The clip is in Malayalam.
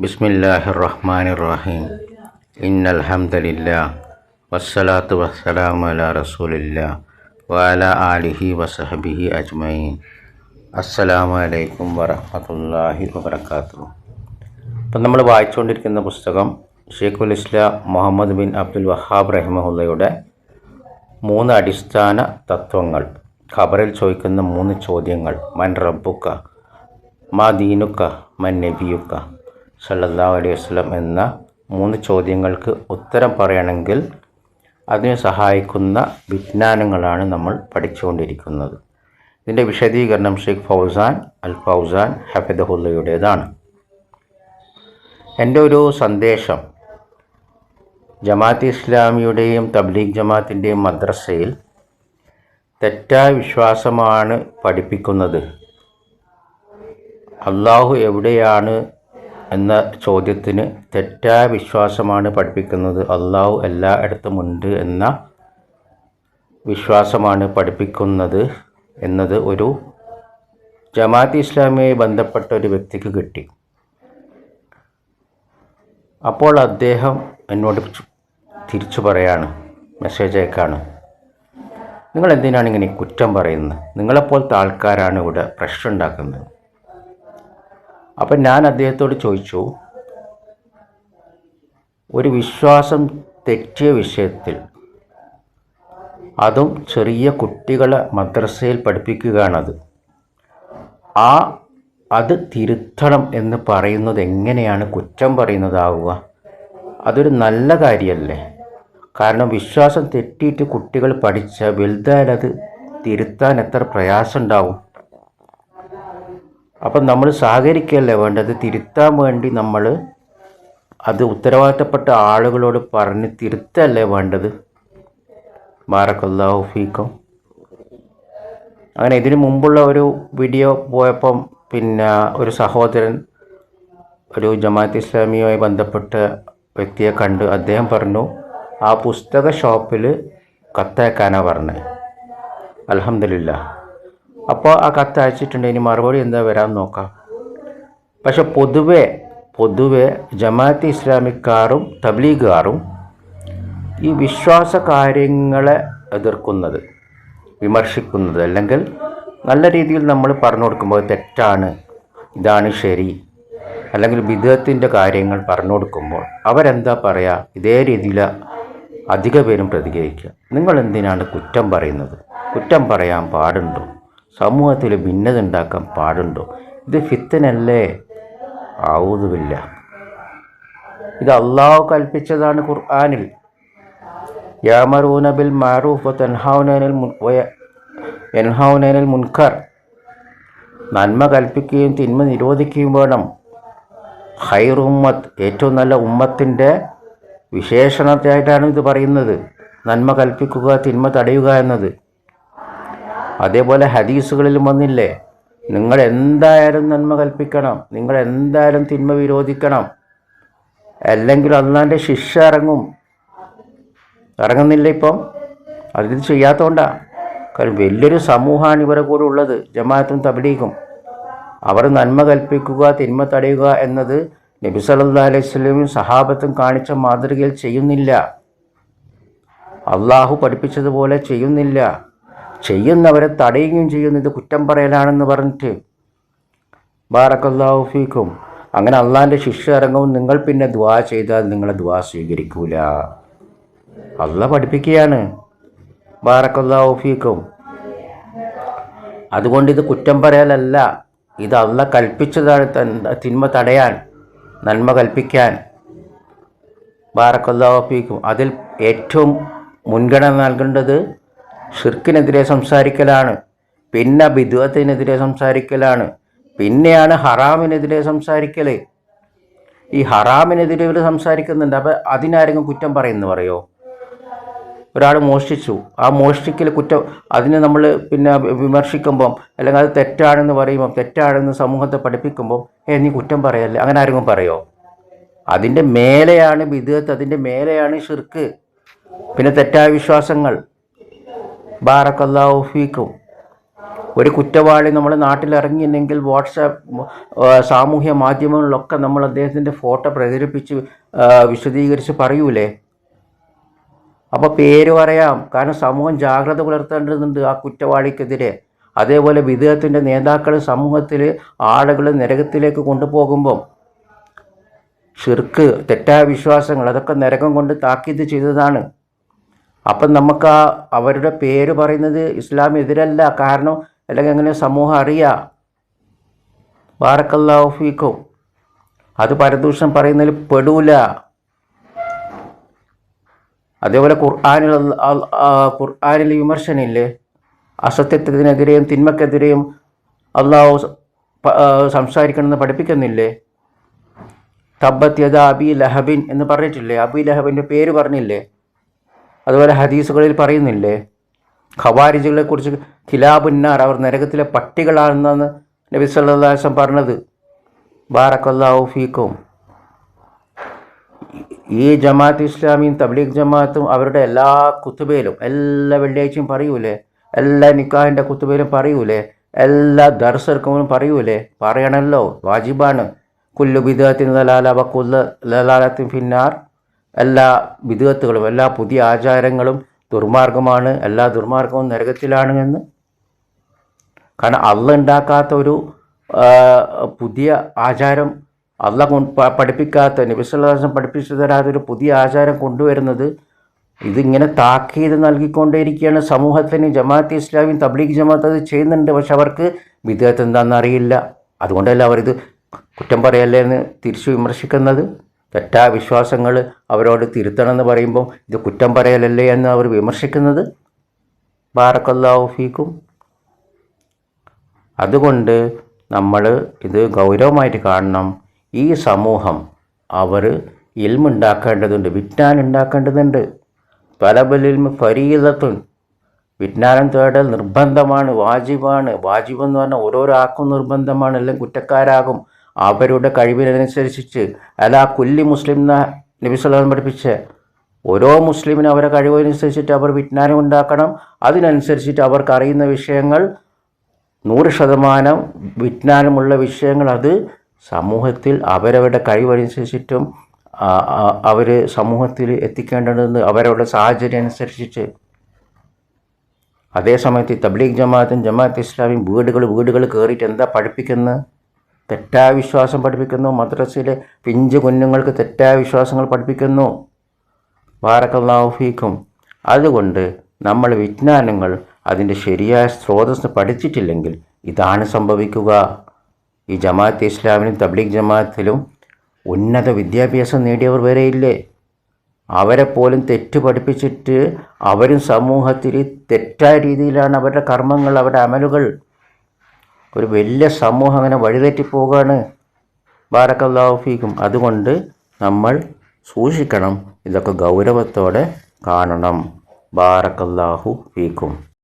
ബിസ്മില്ലാഹിർ റഹ്മാനിർ റഹീം ഇന്നൽ ഹംദലില്ല വസ്സലാത്തു വസ്സലാമു അലാ റസൂലില്ല വാല ആലിഹി വസഹബിഹി അജ്മഈൻ. അസ്സലാമു അലൈക്കും വറഹ്മത്തുള്ളാഹി വബറകാതുഹു. അപ്പം നമ്മൾ വായിച്ചുകൊണ്ടിരിക്കുന്ന പുസ്തകം ഷെയ്ഖുൽ ഇസ്ലാം മുഹമ്മദ് ബിൻ അബ്ദുൽ വഹാബ് റഹിമഹുല്ലയുടെ മൂന്ന് അടിസ്ഥാന തത്വങ്ങൾ. ഖബറിൽ ചോദിക്കുന്ന മൂന്ന് ചോദ്യങ്ങൾ. മൻ റബ്ബുക്ക മാ ദീനുക്ക മൻ നബിയുക്ക സല്ലല്ലാഹു അലൈഹി വസ്ലം എന്ന മൂന്ന് ചോദ്യങ്ങൾക്ക് ഉത്തരം പറയണമെങ്കിൽ അതിനെ സഹായിക്കുന്ന വിജ്ഞാനങ്ങളാണ് നമ്മൾ പഠിച്ചുകൊണ്ടിരിക്കുന്നത്. ഇതിന്റെ വിശദീകരണം ഷെയ്ഖ് ഫൗസാൻ അൽ ഫൗസാൻ ഹഫിദഹുല്ലയുടേതാണ് എന്റെ ഒരു സന്ദേശം ജമാഅത്ത് ഇസ്ലാമിയുടെയും തബ്ലീഗ് ജമാഅത്തിന്റെയും മദ്രസയിൽ തെറ്റായ വിശ്വാസമാണ് പഠിപ്പിക്കുന്നത്. അള്ളാഹു എവിടെയാണ് എന്ന ചോദ്യത്തിന് തെറ്റായ വിശ്വാസമാണ് പഠിപ്പിക്കുന്നത്. അള്ളാഹു എല്ലായിടത്തും ഉണ്ട് എന്ന വിശ്വാസമാണ് പഠിപ്പിക്കുന്നത് എന്നത് ഒരു ജമാഅത്ത് ഇസ്ലാമിയുമായി ബന്ധപ്പെട്ട ഒരു വ്യക്തിക്ക് കിട്ടി. അപ്പോൾ അദ്ദേഹം എന്നോട് തിരിച്ചു പറയാണ് മെസ്സേജ് അയക്കാണ്. നിങ്ങൾ എന്തിനാണ് ഇങ്ങനെ കുറ്റം പറയുന്നത്? നിങ്ങളെപ്പോലത്തെ ആൾക്കാരാണ് ഇവിടെ പ്രശ്നം ഉണ്ടാക്കുന്നത്. അപ്പം ഞാൻ അദ്ദേഹത്തോട് ചോദിച്ചു ഒരു വിശ്വാസം തെറ്റിയ വിഷയത്തിൽ അതും ചെറിയ കുട്ടികളെ മദ്രസയിൽ പഠിപ്പിക്കുകയാണത്. ആ അത് തിരുത്തണം എന്ന് പറയുന്നത് എങ്ങനെയാണ്? കുറ്റം പറയുന്നതാവുക. അതൊരു നല്ല കാര്യമല്ലേ കാരണം വിശ്വാസം തെറ്റിയിട്ട് കുട്ടികൾ പഠിച്ച വലുതായാലത് തിരുത്താൻ എത്ര പ്രയാസം ഉണ്ടാവും അപ്പം നമ്മൾ സഹകരിക്കുകയല്ലേ വേണ്ടത്? തിരുത്താൻ വേണ്ടി നമ്മൾ അത് ഉത്തരവാദിത്തപ്പെട്ട ആളുകളോട് പറഞ്ഞ് തിരുത്തല്ലേ വേണ്ടത്? ബാറക്കല്ലാഹു ഫീക്കും. അങ്ങനെ ഇതിനു മുമ്പുള്ള ഒരു വീഡിയോ പോയപ്പം പിന്നെ ഒരു സഹോദരൻ ഒരു ജമാഅത്ത് ഇസ്ലാമിയുമായി ബന്ധപ്പെട്ട വ്യക്തിയെ കണ്ട് അദ്ദേഹം പറഞ്ഞു ആ പുസ്തക ഷോപ്പിൽ കത്തയക്കാനാണ് പറഞ്ഞത് അലഹമില്ല അപ്പോൾ ആ കത്ത് അയച്ചിട്ടുണ്ട്. ഇനി മറുപടി എന്താ വരാൻ നോക്കാം. പക്ഷെ പൊതുവെ പൊതുവെ ജമാഅത്ത് ഇസ്ലാമിക്കാരും തബ്ലീഗുകാരും ഈ വിശ്വാസ കാര്യങ്ങളെ എതിർക്കുന്നത് വിമർശിക്കുന്നത് അല്ലെങ്കിൽ നല്ല രീതിയിൽ നമ്മൾ പറഞ്ഞു കൊടുക്കുമ്പോൾ തെറ്റാണ് ഇതാണ് ശരി അല്ലെങ്കിൽ വിധത്തിന്റെ കാര്യങ്ങൾ പറഞ്ഞു കൊടുക്കുമ്പോൾ അവരെന്താ പറയുക ഇതേ രീതിയിൽ അധിക പേരും പ്രതികരിക്കുക. നിങ്ങൾ എന്തിനാണ് കുറ്റം പറയുന്നത്? കുറ്റം പറയാൻ പാടുണ്ടോ? സമൂഹത്തിൽ ഭിന്നത ഉണ്ടാക്കാൻ പാടുണ്ടോ? ഇത് ഫിത്തനല്ലേ? ആവുതുമില്ല ഇത് അള്ളാഹു കൽപ്പിച്ചതാണ് ഖുർആാനിൽ. യാമറൂന ബിൽ മാറൂഫ് തൻഹാവുനൽ എൻഹാവുനൽ മുൻഖർ. നന്മ കൽപ്പിക്കുകയും തിന്മ നിരോധിക്കുകയും വേണം. ഹൈർ ഉമ്മത്ത് ഏറ്റവും നല്ല ഉമ്മത്തിന്റെ വിശേഷണത്തെയായിട്ടാണ് ഇത് പറയുന്നത്. നന്മ കൽപ്പിക്കുക തിന്മ തടയുക എന്നത്. അതേപോലെ ഹദീസുകളിലും വന്നില്ലേ? നിങ്ങൾ എന്തായാലും നന്മ കൽപ്പിക്കണം. നിങ്ങൾ എന്തായാലും തിന്മ വിരോധിക്കണം. അല്ലെങ്കിൽ അള്ളാന്റെ ശിക്ഷ ഇറങ്ങും. ഇറങ്ങുന്നില്ല ഇപ്പം? അതിത് ചെയ്യാത്തതുകൊണ്ടാണ് കാരണം വലിയൊരു സമൂഹമാണ് ഇവരെ കൂടെ ഉള്ളത്. ജമാഅത്തും തബിലീഖും അവർ നന്മ കൽപ്പിക്കുക തിന്മ തടയുക എന്നത് നബി സല്ലാ അലൈഹി സ്വലമും സഹാബത്തും കാണിച്ച മാതൃകയിൽ ചെയ്യുന്നില്ല. അള്ളാഹു പഠിപ്പിച്ചതുപോലെ ചെയ്യുന്നില്ല. ചെയ്യുന്നവരെ തടയുകയും ചെയ്യുന്നു. ഇത് കുറ്റം പറയലാണെന്ന് പറഞ്ഞിട്ട് ബാറക്കല്ലാഹു അങ്ങനെ അള്ളാഹിന്റെ ശിക്ഷ ഇറങ്ങും നിങ്ങൾ പിന്നെ ദ്വാ ചെയ്താൽ നിങ്ങളെ ദ്വാ സ്വീകരിക്കൂല. അള്ള പഠിപ്പിക്കുകയാണ് ബാറക്കല്ലാഹു ഫീക്കും. അതുകൊണ്ട് ഇത് കുറ്റം പറയലല്ല. ഇത് അള്ള കൽപ്പിച്ചതാണ് തിന്മ തടയാൻ നന്മ കൽപ്പിക്കാൻ ബാറക്കല്ലാഹു ഫീക്കും. അതിൽ ഏറ്റവും മുൻഗണന നൽകേണ്ടത് ഷിർക്കിനെതിരെ സംസാരിക്കലാണ്. പിന്നെ ബിദ്വത്തിനെതിരെ സംസാരിക്കലാണ്. പിന്നെയാണ് ഹറാമിനെതിരെ സംസാരിക്കൽ ഈ ഹറാമിനെതിരെ ഇവർ സംസാരിക്കുന്നുണ്ട്. അപ്പം അതിനാരെങ്കിലും കുറ്റം പറയുന്നു പറയോ? ഒരാൾ മോഷ്ടിച്ചു. ആ മോഷ്ടിക്കൽ കുറ്റം അതിനെ നമ്മൾ പിന്നെ വിമർശിക്കുമ്പം അല്ലെങ്കിൽ അത് തെറ്റാണെന്ന് പറയുമ്പം തെറ്റാണെന്ന് സമൂഹത്തെ പഠിപ്പിക്കുമ്പം ഏ നീ കുറ്റം പറയല്ലേ? അങ്ങനെ ആരെങ്കിലും പറയോ? അതിന്റെ മേലെയാണ് ബിദ്വത്ത് അതിന്റെ മേലെയാണ് ഷിർക്ക്. പിന്നെ തെറ്റായ വിശ്വാസങ്ങൾ. ബാറക്കല്ലാഹു ഫീക്കും. ഒരു കുറ്റവാളി നമ്മൾ നാട്ടിലിറങ്ങിയില്ലെങ്കിൽ വാട്സാപ്പ് സാമൂഹ്യ മാധ്യമങ്ങളിലൊക്കെ നമ്മൾ അദ്ദേഹത്തിന്റെ ഫോട്ടോ പ്രചരിപ്പിച്ച് വിശദീകരിച്ച് പറയൂലേ? അപ്പോൾ പേര് പറയാം. കാരണം സമൂഹം ജാഗ്രത പുലർത്തേണ്ടതുണ്ട് ആ കുറ്റവാളിക്കെതിരെ. അതേപോലെ വിദേഹത്തിന്റെ നേതാക്കൾ സമൂഹത്തിൽ ആളുകൾ നരകത്തിലേക്ക് കൊണ്ടുപോകുമ്പം ഷിർക്ക് തെറ്റായ വിശ്വാസങ്ങൾ അതൊക്കെ നരകം കൊണ്ട് താക്കീത് ചെയ്തതാണ്. അപ്പം നമുക്ക് ആ അവരുടെ പേര് പറയുന്നത് ഇസ്ലാം എതിരല്ല കാരണം അല്ലെങ്കിൽ അങ്ങനെ സമൂഹം അറിയാം? ബാറക്കല്ലാഹു ഫീക്കും. അത് പരദൂഷണം പറയുന്നതിൽ പെടൂല. അതേപോലെ ഖുർആാനിൽ ഖുർആാനിൽ വിമർശനമില്ലേ? അസത്യത്തിനെതിരെയും തിന്മക്കെതിരെയും അള്ളാഹു സംസാരിക്കണമെന്ന് പഠിപ്പിക്കുന്നില്ലേ? തബ്ബത് അബി ലഹബിൻ എന്ന് പറഞ്ഞിട്ടില്ലേ? അബി ലഹബിന്റെ പേര് പറഞ്ഞില്ലേ? അതുപോലെ ഹദീസുകളിൽ പറയുന്നില്ലേ? ഖവാരിജുകളെ കുറിച്ച് ഖിലാബുന്നാർ അവർ നരകത്തിലെ പട്ടികളാണെന്നാണ് നബി സല്ലാസം പറഞ്ഞത്. ബാറക്കല്ലാഹു ഈ ജമാഅത്ത് ഇസ്ലാമിയും തബ്ലീഗ് ജമാഅത്തും അവരുടെ എല്ലാ കുത്തുബയിലും എല്ലാ വെള്ളിയാഴ്ചയും പറയൂലേ? എല്ലാ നിക്കാഹിന്റെ കുത്തുബയിലും പറയൂലേ? എല്ലാ ദർശർക്കും പറയൂലേ? പറയണല്ലോ വാജിബാണ്. കുല്ലു ബിദാത്തിൻ ലലാല വക്കുല്ല ലലാലത്തിൻ ഫിന്നാർ. എല്ലാ വിധത്തുകളും എല്ലാ പുതിയ ആചാരങ്ങളും ദുർമാർഗമാണ്. എല്ലാ ദുർമാർഗവും നരകത്തിലാണ് എന്ന്. കാരണം അള്ള ഉണ്ടാക്കാത്ത ഒരു പുതിയ ആചാരം അള്ള പഠിപ്പിക്കാത്ത നബിസ്വല്ലാസം പഠിപ്പിച്ചു തരാത്തൊരു പുതിയ ആചാരം കൊണ്ടുവരുന്നത് ഇതിങ്ങനെ താക്കീത് നൽകിക്കൊണ്ടേയിരിക്കുകയാണ് സമൂഹത്തിന് ജമാഅത്ത് ഇസ്ലാമിയും തബ്ലീഗ് ജമാഅത്ത് അത് ചെയ്യുന്നുണ്ട്. പക്ഷെ അവർക്ക് വിദേഹത്ത് എന്താണെന്ന് അറിയില്ല. അതുകൊണ്ടല്ല അവരിത് കുറ്റം പറയല്ലേ എന്ന് തിരിച്ചു വിമർശിക്കുന്നത്? തെറ്റായ വിശ്വാസങ്ങൾ അവരോട് തിരുത്തണമെന്ന് പറയുമ്പോൾ ഇത് കുറ്റം പറയലല്ലേ എന്ന് അവർ വിമർശിക്കുന്നത്? ബാറക്കല്ലാഹു ഫീക്കും. അതുകൊണ്ട് നമ്മൾ ഇത് ഗൗരവമായിട്ട് കാണണം. ഈ സമൂഹം അവർ ഇൽമുണ്ടാക്കേണ്ടതുണ്ട് വിജ്ഞാനം ഉണ്ടാക്കേണ്ടതുണ്ട് തലബലിൽമ ഫരീദത്തുൻ. വിജ്ഞാനം തേടൽ നിർബന്ധമാണ് വാജിബാണ്. വാജിബ് എന്ന് പറഞ്ഞാൽ ഓരോരാക്കും നിർബന്ധമാണ് എല്ലാം കുറ്റക്കാരാകും. അവരുടെ കഴിവിനനുസരിച്ച് അല്ല കുല്ലി മുസ്ലിം എന്ന നബി സല്ലല്ലാഹു പഠിപ്പിച്ച ഓരോ മുസ്ലിമിനും അവരുടെ കഴിവനുസരിച്ചിട്ട് അവർ വിജ്ഞാനം ഉണ്ടാക്കണം. അതിനനുസരിച്ചിട്ട് അവർക്ക് അറിയുന്ന വിഷയങ്ങൾ നൂറ് ശതമാനം വിജ്ഞാനമുള്ള വിഷയങ്ങൾ അത് സമൂഹത്തിൽ അവരവരുടെ കഴിവനുസരിച്ചിട്ടും അവർ സമൂഹത്തിൽ എത്തിക്കേണ്ടതെന്ന് അവരവരുടെ സാഹചര്യം അനുസരിച്ചിട്ട് അതേസമയത്ത് തബ്ലീഗ് ജമാഅത്തും ജമാഅത്ത് ഇസ്ലാമിയും വീടുകൾ വീടുകൾ കയറിയിട്ട് എന്താ പഠിപ്പിക്കുന്നത്? തെറ്റായ വിശ്വാസം പഠിപ്പിക്കുന്നു. മദ്രസയിലെ പിഞ്ച് കുഞ്ഞുങ്ങൾക്ക് തെറ്റായ വിശ്വാസങ്ങൾ പഠിപ്പിക്കുന്നു. വാറക്കല്ലാഫീക്കും അതുകൊണ്ട് നമ്മൾ വിജ്ഞാനങ്ങൾ അതിന്റെ ശരിയായ സ്രോതസ് പഠിച്ചിട്ടില്ലെങ്കിൽ ഇതാണ് സംഭവിക്കുക. ഈ ജമാഅത്ത് ഇസ്ലാമിലും തബ്ലീഗ് ജമാഅത്തിലും ഉന്നത വിദ്യാഭ്യാസം നേടിയവർ വരെയില്ലേ അവരെ പോലും തെറ്റ് പഠിപ്പിച്ചിട്ട് അവരും സമൂഹത്തിൽ തെറ്റായ രീതിയിലാണ് അവരുടെ കർമ്മങ്ങൾ അവരുടെ അമലുകൾ. ഒരു വലിയ സമൂഹം അങ്ങനെ വഴിതെറ്റി ബാരക്കല്ലാഫിക്കും അതുകൊണ്ട് നമ്മൾ സൂക്ഷിക്കണം. ഇതൊക്കെ ഗൗരവത്തോടെ കാണണം. ബാരക്കല്ലാഹു ഫീക്കും.